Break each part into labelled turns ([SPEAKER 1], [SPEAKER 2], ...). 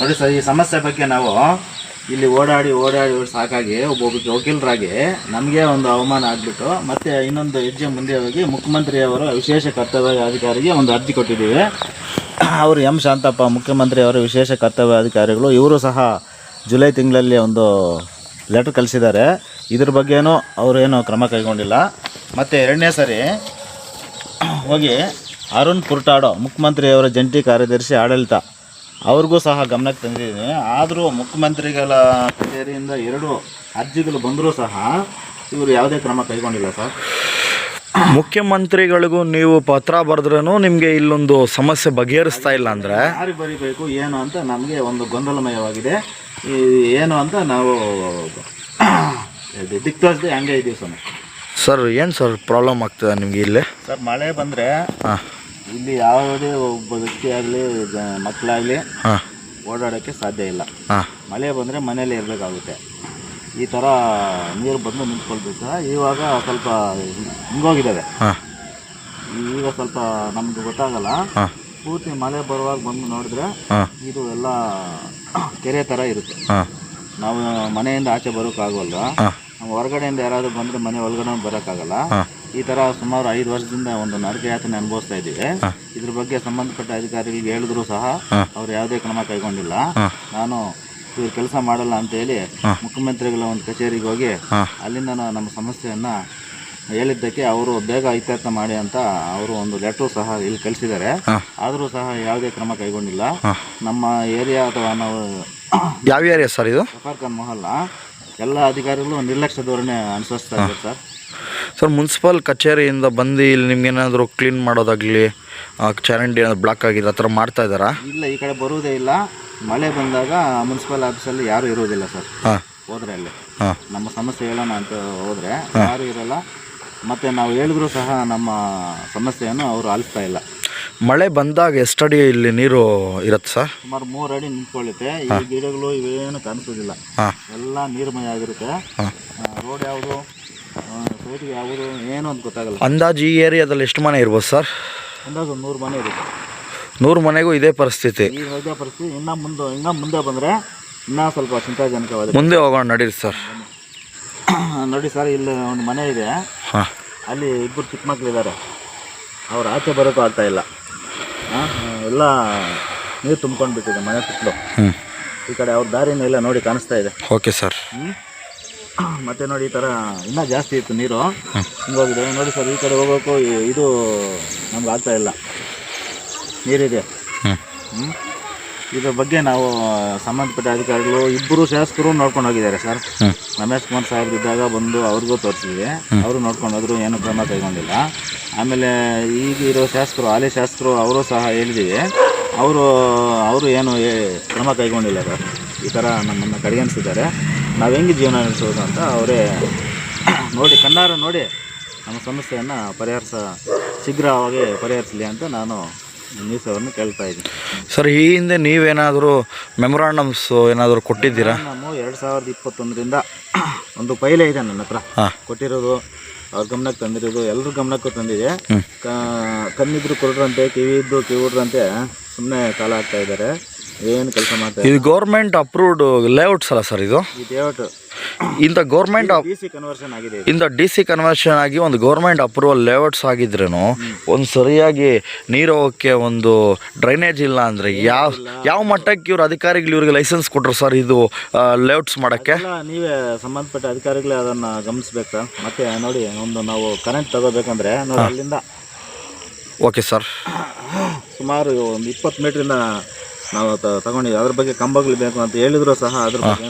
[SPEAKER 1] ನೋಡಿ ಸರ್, ಈ ಸಮಸ್ಯೆ ಬಗ್ಗೆ ನಾವು ಇಲ್ಲಿ ಓಡಾಡಿ ಓಡಾಡಿ ಸಾಕಾಗಿ ಒಬ್ಬೊಬ್ಬ ವಕೀಲರಾಗಿ ನಮಗೆ ಒಂದು ಅವಮಾನ ಆಗಿಬಿಟ್ಟು ಮತ್ತೆ ಇನ್ನೊಂದು ಹೆಜ್ಜೆ ಮುಂದೆ ಹೋಗಿ ಮುಖ್ಯಮಂತ್ರಿಯವರ ವಿಶೇಷ ಕರ್ತವ್ಯ ಅಧಿಕಾರಿಗೆ ಒಂದು ಅರ್ಜಿ ಕೊಟ್ಟಿದ್ದೀವಿ. ಅವರು ಎಂ ಶಾಂತಪ್ಪ ಮುಖ್ಯಮಂತ್ರಿಯವರ ವಿಶೇಷ ಕರ್ತವ್ಯ ಅಧಿಕಾರಿಗಳು, ಇವರು ಸಹ ಜುಲೈ ತಿಂಗಳಲ್ಲಿ ಒಂದು ಲೆಟರ್ ಕಳಿಸಿದ್ದಾರೆ. ಇದ್ರ ಬಗ್ಗೆನೂ ಅವರೇನು ಕ್ರಮ ಕೈಗೊಂಡಿಲ್ಲ. ಮತ್ತು ಎರಡನೇ ಸರಿ ಹೋಗಿ ಅರುಣ್ ಪುರ್ಟಾಡೋ ಮುಖ್ಯಮಂತ್ರಿಯವರ ಜಂಟಿ ಕಾರ್ಯದರ್ಶಿ ಆಡಳಿತ ಅವ್ರಿಗೂ ಸಹ ಗಮನಕ್ಕೆ ತಂದಿದ್ದೀನಿ. ಆದರೂ ಮುಖ್ಯಮಂತ್ರಿಗಳ ಕಚೇರಿಯಿಂದ ಎರಡು ಅರ್ಜಿಗಳು ಬಂದರೂ ಸಹ ಇವರು ಯಾವುದೇ ಕ್ರಮ ಕೈಗೊಂಡಿಲ್ಲ ಸರ್.
[SPEAKER 2] ಮುಖ್ಯಮಂತ್ರಿಗಳಿಗೂ ನೀವು ಪತ್ರ ಬರೆದ್ರೂ ನಿಮಗೆ ಇಲ್ಲೊಂದು ಸಮಸ್ಯೆ ಬಗೆಹರಿಸ್ತಾ ಇಲ್ಲ ಅಂದರೆ?
[SPEAKER 1] ಯಾರಿಗೆ ಬರೀಬೇಕು ಏನು ಅಂತ ನಮಗೆ ಒಂದು ಗೊಂದಲಮಯವಾಗಿದೆ. ಈ ಏನು ಅಂತ ನಾವು ಇದು ದಿಕ್ತೋಚದೆ ಹಂಗೆ ಇದ್ದೀವಿ ಸರ್
[SPEAKER 2] ಸರ್ ಏನು ಸರ್ ಪ್ರಾಬ್ಲಮ್ ಆಗ್ತದೆ ನಿಮಗೆ ಇಲ್ಲಿ?
[SPEAKER 1] ಸರ್ ಮಳೆ ಬಂದರೆ
[SPEAKER 2] ಹಾಂ.
[SPEAKER 1] ಇಲ್ಲಿ ಯಾವುದೇ ಒಬ್ಬ ವ್ಯಕ್ತಿ ಆಗಲಿ ಮಕ್ಕಳಾಗಲಿ
[SPEAKER 2] ಹಾಂ.
[SPEAKER 1] ಓಡಾಡೋಕ್ಕೆ ಸಾಧ್ಯ ಇಲ್ಲ.
[SPEAKER 2] ಹಾಂ.
[SPEAKER 1] ಮಳೆ ಬಂದರೆ ಮನೇಲಿ ಇರಬೇಕಾಗುತ್ತೆ. ಈ ಥರ ನೀರು ಬಂದು ನಿಂತ್ಕೊಳ್ಬೇಕು? ಇವಾಗ ಸ್ವಲ್ಪ ಹಿಂಗೋಗಿದ್ದಾವೆ.
[SPEAKER 2] ಹಾಂ.
[SPEAKER 1] ಈಗ ಸ್ವಲ್ಪ ನಮ್ಗೆ ಗೊತ್ತಾಗಲ್ಲ.
[SPEAKER 2] ಹಾಂ.
[SPEAKER 1] ಪೂರ್ತಿ ಮಳೆ ಬರುವಾಗ ಬಂದು ನೋಡಿದ್ರೆ
[SPEAKER 2] ಹಾಂ.
[SPEAKER 1] ಇದು ಎಲ್ಲ ಕೆರೆ ಥರ ಇರುತ್ತೆ.
[SPEAKER 2] ಹಾಂ.
[SPEAKER 1] ನಾವು ಮನೆಯಿಂದ ಆಚೆ ಬರೋಕ್ಕಾಗಲ್ಲ.
[SPEAKER 2] ಹಾಂ.
[SPEAKER 1] ಹೊರಗಡೆಯಿಂದ ಯಾರಾದರೂ ಬಂದರೆ ಮನೆ ಒಳಗಡೆ ಬರೋಕ್ಕಾಗಲ್ಲ.
[SPEAKER 2] ಹಾಂ.
[SPEAKER 1] ಈ ಥರ ಸುಮಾರು ಐದು ವರ್ಷದಿಂದ ಒಂದು ನರಕ ಯಾತನೆ ಅನುಭವಿಸ್ತಾ ಇದ್ದೀವಿ. ಇದ್ರ ಬಗ್ಗೆ ಸಂಬಂಧಪಟ್ಟ ಅಧಿಕಾರಿಗಳಿಗೆ ಹೇಳಿದ್ರು ಸಹ. ಅವ್ರು ಯಾವುದೇ ಕ್ರಮ ಕೈಗೊಂಡಿಲ್ಲ. ನಾನು ಇವ್ರು ಕೆಲಸ ಮಾಡಲ್ಲ ಅಂತ ಹೇಳಿ ಮುಖ್ಯಮಂತ್ರಿಗಳ ಒಂದು ಕಚೇರಿಗೆ ಹೋಗಿ. ಅಲ್ಲಿಂದ ನಮ್ಮ ಸಮಸ್ಯೆಯನ್ನ ಹೇಳಿದ್ದಕ್ಕೆ ಅವರು ಬೇಗ ಇತ್ಯರ್ಥ ಮಾಡಿ ಅಂತ ಅವರು ಒಂದು ಲೆಟ್ರು ಸಹ ಇಲ್ಲಿ ಕಳಿಸಿದ್ದಾರೆ. ಆದರೂ ಸಹ ಯಾವುದೇ ಕ್ರಮ ಕೈಗೊಂಡಿಲ್ಲ. ನಮ್ಮ ಏರಿಯಾ ಅಥವಾ ನಾವು
[SPEAKER 2] ಯಾವ ಏರಿಯಾ ಸರ್ ಇದು?
[SPEAKER 1] ಮೊಹಲ್ಲ. ಎಲ್ಲ ಅಧಿಕಾರಿಗಳು ನಿರ್ಲಕ್ಷ್ಯ ಧೋರಣೆ ಅನುಸರಿಸ್ತಾ ಇದ್ದಾರೆ ಸರ್.
[SPEAKER 2] ಸರ್ ಮುನ್ಸಿಪಲ್ ಕಚೇರಿಯಿಂದ ಬಂದು ಇಲ್ಲಿ ನಿಮ್ಗೇನಾದರೂ ಕ್ಲೀನ್ ಮಾಡೋದಾಗಲಿ ಚರಂಡಿ ಏನಾದ್ರು ಬ್ಲಾಕ್ ಆಗಿದೆ ಆ ಥರ ಮಾಡ್ತಾ ಇದ್ದಾರಾ?
[SPEAKER 1] ಇಲ್ಲ ಈ ಕಡೆ ಬರುವುದೇ ಇಲ್ಲ. ಮಳೆ ಬಂದಾಗ ಮುನ್ಸಿಪಲ್ ಆಫೀಸಲ್ಲಿ ಯಾರೂ ಇರುವುದಿಲ್ಲ ಸರ್.
[SPEAKER 2] ಹಾಂ.
[SPEAKER 1] ಹೋದ್ರೆ ಅಲ್ಲಿ.
[SPEAKER 2] ಹಾಂ.
[SPEAKER 1] ನಮ್ಮ ಸಮಸ್ಯೆ ಹೇಳೋಣ ಅಂತ ಹೋದರೆ ಯಾರು ಇರಲ್ಲ. ಮತ್ತು ನಾವು ಹೇಳಿದ್ರು ಸಹ ನಮ್ಮ ಸಮಸ್ಯೆಯನ್ನು ಅವರು ಆಲಿಸ್ತಾ ಇಲ್ಲ.
[SPEAKER 2] ಮಳೆ ಬಂದಾಗ ಎಷ್ಟಡಿ ಇಲ್ಲಿ ನೀರು ಇರುತ್ತೆ ಸರ್?
[SPEAKER 1] ಸುಮಾರು ಮೂರು ಅಡಿ ನಿಂತ್ಕೊಳ್ಳುತ್ತೆ ಈ ಗಿಡಗಳು ಇವೇನು ಕಾಣಿಸೋದಿಲ್ಲ
[SPEAKER 2] ಹಾಂ.
[SPEAKER 1] ಎಲ್ಲ ನೀರ್ಮಯ ಆಗಿರುತ್ತೆ. ರೋಡ್ ಯಾವುದು? ಸೈಟ್ಗೆ ಯಾವುದು ಏನು ಅಂತ ಗೊತ್ತಾಗಲ್ಲ.
[SPEAKER 2] ಅಂದಾಜು ಈ ಏರಿಯಾದಲ್ಲಿ ಎಷ್ಟು ಮನೆ ಇರ್ಬೋದು ಸರ್?
[SPEAKER 1] ಅಂದಾಜು ಒಂದು ನೂರು ಮನೆ ಇರುತ್ತೆ.
[SPEAKER 2] ನೂರು ಮನೆಗೂ ಇದೇ ಪರಿಸ್ಥಿತಿ.
[SPEAKER 1] ಈ ಇದೇ ಪರಿಸ್ಥಿತಿ ಇನ್ನೂ ಮುಂದೆ ಇನ್ನೂ ಮುಂದೆ ಬಂದರೆ ಇನ್ನೂ ಸ್ವಲ್ಪ ಚಿಂತಾಜನಕವಾದ
[SPEAKER 2] ಮುಂದೆ ಹೋಗೋಣ ನಡೀರಿ ಸರ್.
[SPEAKER 1] ನೋಡಿ ಸರ್ ಇಲ್ಲಿ ಒಂದು ಮನೆ ಇದೆ.
[SPEAKER 2] ಹಾಂ.
[SPEAKER 1] ಅಲ್ಲಿ ಇಬ್ಬರು ಚಿಕ್ಕ ಮಕ್ಕಳಿದ್ದಾರೆ ಅವ್ರು ಆಚೆ ಬರೋಕ್ಕೂ ಆಗ್ತಾ ಇಲ್ಲ. ಎಲ್ಲ ನೀರು ತುಂಬ್ಕೊಂಡು ಬಿಟ್ಟಿದೆ ಮನೆ ಸುತ್ತಲೂ.
[SPEAKER 2] ಹ್ಞೂ
[SPEAKER 1] ಈ ಕಡೆ ಅವ್ರ ದಾರಿನೂ ಎಲ್ಲ ನೋಡಿ ಕಾಣಿಸ್ತಾ ಇದೆ.
[SPEAKER 2] Okay sir?
[SPEAKER 1] ಮತ್ತೆ ನೋಡಿ ಈ ಥರ ಇನ್ನೂ ಜಾಸ್ತಿ ಇತ್ತು ನೀರು. ಹಿಂಗೋಗಿದೆ. ನೋಡಿ ಸರ್ ಈ ಕಡೆ ಹೋಗಬೇಕು. ಇದು ನಮ್ಗೆ ಆಗ್ತಾ ಇಲ್ಲ. ನೀರಿದೆ.
[SPEAKER 2] ಹ್ಞೂ?
[SPEAKER 1] ಇದ್ರ ಬಗ್ಗೆ ನಾವು ಸಂಬಂಧಪಟ್ಟ ಅಧಿಕಾರಿಗಳು ಇಬ್ಬರು ಶಾಸಕರು ನೋಡ್ಕೊಂಡು ಹೋಗಿದ್ದಾರೆ ಸರ್. ರಮೇಶ್ ಕುಮಾರ್ ಸಾಹೇಬ್ ಇದ್ದಾಗ ಬಂದು ಅವ್ರಿಗೂ ತೋರಿಸಿದ್ವಿ. ಅವರು ನೋಡ್ಕೊಂಡು ಹೋದ್ರು ಏನು ಕ್ರಮ ಕೈಗೊಂಡಿಲ್ಲ. ಆಮೇಲೆ ಈಗ ಇರೋ ಶಾಸಕರು ಹಾಲಿ ಶಾಸಕರು ಅವರು ಸಹ ಹೇಳಿದ್ದೀವಿ. ಅವರು ಅವರು ಏನು ಕ್ರಮ ಕೈಗೊಂಡಿಲ್ಲ ಸರ್. ಈ ಥರ ನಮ್ಮನ್ನು ಕಡೆಗಣಿಸಿದ್ದಾರೆ. ನಾವು ಹೆಂಗೆ ಜೀವನ ನಡೆಸೋದು ಅಂತ ಅವರೇ ನೋಡಿ ಕಣ್ಣಾರ ನೋಡಿ ನಮ್ಮ ಸಮಸ್ಯೆಯನ್ನು ಪರಿಹರಿಸ ಶೀಘ್ರವಾಗಿ ಪರಿಹರಿಸಲಿ ಅಂತ ನಾನು ನ್ಯೂಸ್ ಅವರನ್ನು ಕೇಳ್ತಾ ಇದ್ದೀನಿ.
[SPEAKER 2] ಸರ್ ಈ ಹಿಂದೆ ನೀವೇನಾದರೂ ಮೆಮೊರಾಂಡಮ್ಸ್ ಏನಾದರೂ ಕೊಟ್ಟಿದ್ದೀರಾ?
[SPEAKER 1] ನಾನು ಎರಡು ಸಾವಿರದ ಇಪ್ಪತ್ತೊಂದರಿಂದ ಒಂದು ಪೈಲೆ ಇದೆ ನನ್ನ ಹತ್ರ. ಕೊಟ್ಟಿರೋದು ಅವ್ರ ಗಮನಕ್ಕೆ ತಂದಿರೋದು ಎಲ್ಲರ ಗಮನಕ್ಕೂ ತಂದಿದೆ. ಕಣ್ಣಿದ್ರು ಕೊಡ್ರಂತೆ ಕಿವಿ ಇದ್ದು ಕಿವಿಡ್ರಂತೆ ಸುಮ್ಮನೆ ಕಾಲ ಆಗ್ತಾ ಇದ್ದಾರೆ. ಏನು ಕೆಲಸ ಮಾಡ್ತಾರೆ
[SPEAKER 2] ಇದು ಗೌರ್ಮೆಂಟ್ ಅಪ್ರೂವ್ಡ್ ಲೇಔಟ್ಸ್ ಅಲ್ಲ ಸರ್ ಇದು.
[SPEAKER 1] ಲೇಔಟ್
[SPEAKER 2] ಇಂಥ ಗೌರ್ಮೆಂಟ್
[SPEAKER 1] ಡಿ ಸಿ ಕನ್ವರ್ಷನ್ ಆಗಿದೆ ಇದು.
[SPEAKER 2] ಇಂಥ ಡಿ ಸಿ ಕನ್ವರ್ಷನ್ ಆಗಿ ಒಂದು ಗೌರ್ಮೆಂಟ್ ಅಪ್ರೂವಲ್ ಲೇಔಟ್ಸ್ ಆಗಿದ್ರೂ ಒಂದು ಸರಿಯಾಗಿ ನೀರು ಹೋಗೋಕ್ಕೆ ಒಂದು ಡ್ರೈನೇಜ್ ಇಲ್ಲ ಅಂದರೆ ಯಾವ ಯಾವ ಮಟ್ಟಕ್ಕೆ ಇವ್ರ ಅಧಿಕಾರಿಗಳು ಇವ್ರಿಗೆ ಲೈಸೆನ್ಸ್ ಕೊಟ್ಟರು ಸರ್ ಇದು ಲೇಔಟ್ಸ್ ಮಾಡೋಕ್ಕೆ?
[SPEAKER 1] ಎಲ್ಲ ನೀವೇ ಸಂಬಂಧಪಟ್ಟ ಅಧಿಕಾರಿಗಳೇ ಅದನ್ನ ಗಮನಿಸ್ಬೇಕು. ಸರ್ ಮತ್ತೆ ನೋಡಿ ಒಂದು ನಾವು ಕರೆಂಟ್ ತಗೋಬೇಕಂದ್ರೆ ನೋಡಿ ಅಲ್ಲಿಂದ
[SPEAKER 2] ಓಕೆ ಸರ್
[SPEAKER 1] ಸುಮಾರು ಒಂದು ಇಪ್ಪತ್ತು ಮೀಟ್ರಿಂದ ನಾವು ತ- ತಗೊಂಡಿದ್ದೀವಿ. ಅದ್ರ ಬಗ್ಗೆ ಕಂಬಗಳು ಬೇಕು ಅಂತ ಹೇಳಿದ್ರು ಸಹ ಅದ್ರ ಬಗ್ಗೆ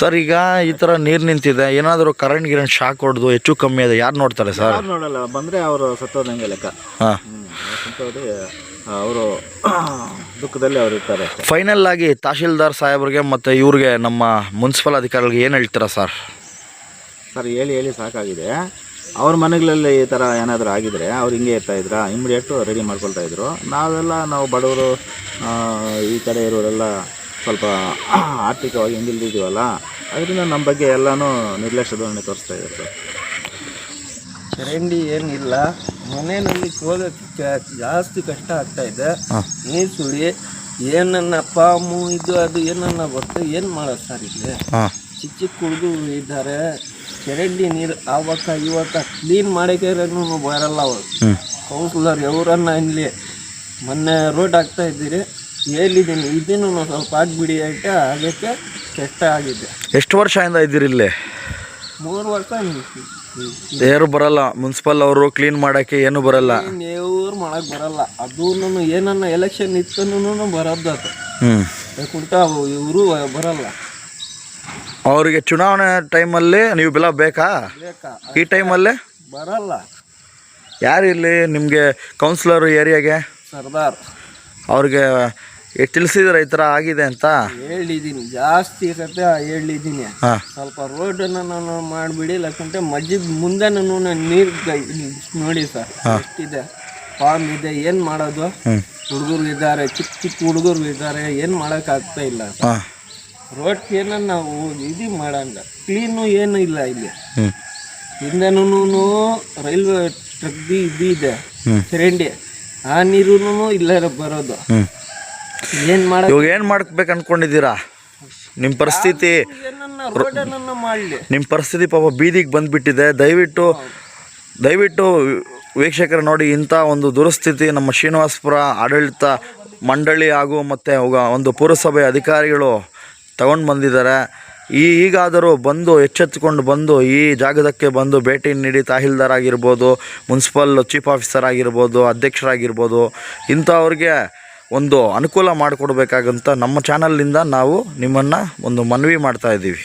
[SPEAKER 2] ಸರ್ ಈಗ ಈ ಥರ ನೀರು ನಿಂತಿದೆ. ಏನಾದರೂ ಕರೆಂಟ್ ಗಿರೆಂಟ್ ಶಾಕ್ ಹೊಡೆದು ಹೆಚ್ಚು ಕಮ್ಮಿ ಇದೆ. ಯಾರು ನೋಡ್ತಾರೆ ಸರ್?
[SPEAKER 1] ನೋಡಲ್ಲ ಬಂದರೆ ಅವರು ಸತ್ತೋದಂಗೆ ಲೆಕ್ಕ.
[SPEAKER 2] ಹಾಂ.
[SPEAKER 1] ಅವರು ದುಃಖದಲ್ಲಿ ಅವ್ರು ಇರ್ತಾರೆ
[SPEAKER 2] ಫೈನಲ್ ಆಗಿ ತಹಶೀಲ್ದಾರ್ ಸಾಹೇಬ್ರಿಗೆ ಮತ್ತು ಇವ್ರಿಗೆ ನಮ್ಮ ಮುನ್ಸಿಪಲ್ ಅಧಿಕಾರಿಗಳಿಗೆ ಏನು ಹೇಳ್ತೀರಾ ಸರ್?
[SPEAKER 1] ಸರ್ ಹೇಳಿ ಹೇಳಿ ಸಾಕಾಗಿದೆ. ಅವ್ರ ಮನೆಗಳಲ್ಲಿ ಈ ಥರ ಏನಾದರೂ ಆಗಿದ್ರೆ ಅವ್ರು ಹಿಂಗೆ ಇರ್ತಾ ಇದ್ರ ಇಮಿಡಿಯೇಟು ರೆಡಿ ಮಾಡ್ಕೊಳ್ತಾ ಇದ್ರು. ನಾವೆಲ್ಲ ನಾವು ಬಡವರು ಈ ಕಡೆ ಇರೋರೆಲ್ಲ ಸ್ವಲ್ಪ ಆರ್ಥಿಕವಾಗಿ ಹಿಂದಿಲ್ದಿದ್ದೀವಲ್ಲ ಅದರಿಂದ ನಮ್ಮ ಬಗ್ಗೆ ಎಲ್ಲನೂ ನಿರ್ಲಕ್ಷ್ಯ ಧೋರಣೆ ತೋರಿಸ್ತಾ ಇದ್ದಾರೆ
[SPEAKER 3] ಚರಂಡಿ ಏನಿಲ್ಲ. ಮನೆಯಲ್ಲಿ ಹೋಗೋಕ್ಕೆ ಜಾಸ್ತಿ ಕಷ್ಟ ಆಗ್ತಾ ಇದೆ. ನೀರು ಸುಳಿ ಏನನ್ನ ಅಪ್ಪ ಅಮ್ಮ ಇದು ಅದು ಏನನ್ನ ಬರ್ತದೆ ಏನು ಮಾಡೋದು ಸರ್ ಇಲ್ಲಿ? ಚಿಕ್ಕ ಚಿಕ್ಕ ಹುಡುಗರು ಇದ್ದಾರೆ. ಚರಂಡಿ ನೀರು ಆವಕ್ಕ ಇವತ್ತ ಕ್ಲೀನ್ ಮಾಡಿಕೆರೂ ಬರಲ್ಲ ಅವರು. ಕೌನ್ಸಿಲರ್ ಎವರನ್ನ ಇಲ್ಲಿ ಮೊನ್ನೆ ರೋಡ್ ಹಾಕ್ತಾ ಇದ್ದೀರಿ ಹೇಳಿದ್ದೀನಿ ಇದನ್ನು ಸ್ವಲ್ಪ ಆಗ್ಬಿಡಿ ಅಂತ ಅದಕ್ಕೆ ಕೆಟ್ಟ ಆಗಿದೆ.
[SPEAKER 2] ಎಷ್ಟು ವರ್ಷದಿಂದ ಇದ್ದೀರಿ ಇಲ್ಲೇ?
[SPEAKER 3] ಮೂರು ವರ್ಷ
[SPEAKER 2] ಯಾರು ಬರಲ್ಲ ಮುನ್ಸಿಪಲ್ ಅವರು ಕ್ಲೀನ್ ಮಾಡೋಕ್ಕೆ ಏನು ಬರಲ್ಲ.
[SPEAKER 3] ದೇವ್ರು ಮಾಡಕ್ ಬರಲ್ಲ. ಅದೂ ಏನನ್ನ ಎಲೆಕ್ಷನ್ ಇತ್ತೂ
[SPEAKER 2] ಬರೋದಕ್ಕೆ
[SPEAKER 3] ಕುಂಟ ಇವರು ಬರಲ್ಲ.
[SPEAKER 2] ಅವರಿಗೆ ಚುನಾವಣೆ ಟೈಮಲ್ಲಿ ನೀವು ಬೆಲ್ಲ ಬೇಕಾ? ಈ ಟೈಮಲ್ಲಿ?
[SPEAKER 3] ಬರಲ್ಲ.
[SPEAKER 2] ಯಾರು ಇಲ್ಲಿ ನಿಮಗೆ ಕೌನ್ಸಿಲರ್ ಏರಿಯಾಗೆ?
[SPEAKER 3] ಸರ್ದಾರ್.
[SPEAKER 2] ಅವ್ರಿಗೆ ತಿಳಿಸಿದ್ರೆ ಈ ಥರ ಆಗಿದೆ ಅಂತ?
[SPEAKER 3] ಹೇಳಿದ್ದೀನಿ ಜಾಸ್ತಿ ಕತೆ ಹೇಳಿದ್ದೀನಿ
[SPEAKER 2] ಹಾಂ.
[SPEAKER 3] ಸ್ವಲ್ಪ ರೋಡನ್ನು ನಾನು ಮಾಡಿಬಿಡಿ ಇಲ್ಲಕ್ಕಂటే ಮಜ್ಜಿ ನಾನು ನೀರು ನೋಡಿ ಸರ್ ಇದೆ ಫಾರ್ಮ್ ಇದೆ ಏನು ಮಾಡೋದು? ಹುಡುಗರು ಇದ್ದಾರೆ ಚಿಕ್ಕ ಚಿಕ್ಕ ಹುಡುಗರು ಇದ್ದಾರೆ ಏನು ಮಾಡೋಕ್ಕಾಗ್ತಾ ಇಲ್ಲ ಏನನ್ನ ನಾವು ಇದು ಮಾಡಂಗ. ಕ್ಲೀನು ಏನು ಇಲ್ಲ ಇಲ್ಲಿ. ಹಿಂದೆನೂ ರೈಲ್ವೆ ಟ್ರಕ್ ಇದು ಇದೆ. ಚರಂಡಿ. ಆ ನೀರು ಇಲ್ಲ ಬರೋದು. ಏನು ಮಾಡ
[SPEAKER 2] ಇವಾಗ ಏನು ಮಾಡ್ಬೇಕು ಅನ್ಕೊಂಡಿದ್ದೀರಾ? ನಿಮ್ಮ ಪರಿಸ್ಥಿತಿ ನಿಮ್ಮ ಪರಿಸ್ಥಿತಿ ಪಾಪ ಬೀದಿಗೆ ಬಂದುಬಿಟ್ಟಿದೆ. ದಯವಿಟ್ಟು ದಯವಿಟ್ಟು ವೀಕ್ಷಕರು ನೋಡಿ ಇಂಥ ಒಂದು ದುರಸ್ಥಿತಿ ನಮ್ಮ ಶ್ರೀನಿವಾಸಪುರ ಆಡಳಿತ ಮಂಡಳಿ ಹಾಗೂ ಮತ್ತು ಒಂದು ಪುರಸಭೆ ಅಧಿಕಾರಿಗಳು ತಗೊಂಡು ಬಂದಿದ್ದಾರೆ ಈ ಈಗಾದರೂ ಬಂದು ಎಚ್ಚೆತ್ತುಕೊಂಡು ಬಂದು ಈ ಜಾಗದಕ್ಕೆ ಬಂದು ಭೇಟಿ ನೀಡಿ ತಹಸೀಲ್ದಾರ್ ಆಗಿರ್ಬೋದು, ಮುನ್ಸಿಪಲ್ ಚೀಫ್ ಆಫೀಸರ್ ಆಗಿರ್ಬೋದು, ಅಧ್ಯಕ್ಷರಾಗಿರ್ಬೋದು, ಇಂಥವ್ರಿಗೆ ಒಂದು ಅನುಕೂಲ ಮಾಡಿಕೊಡ್ಬೇಕಾಗಂತ ನಮ್ಮ ಚಾನಲ್ನಿಂದ ನಾವು ನಿಮ್ಮನ್ನು ಒಂದು ಮನವಿ ಮಾಡ್ತಾ ಇದ್ದೀವಿ.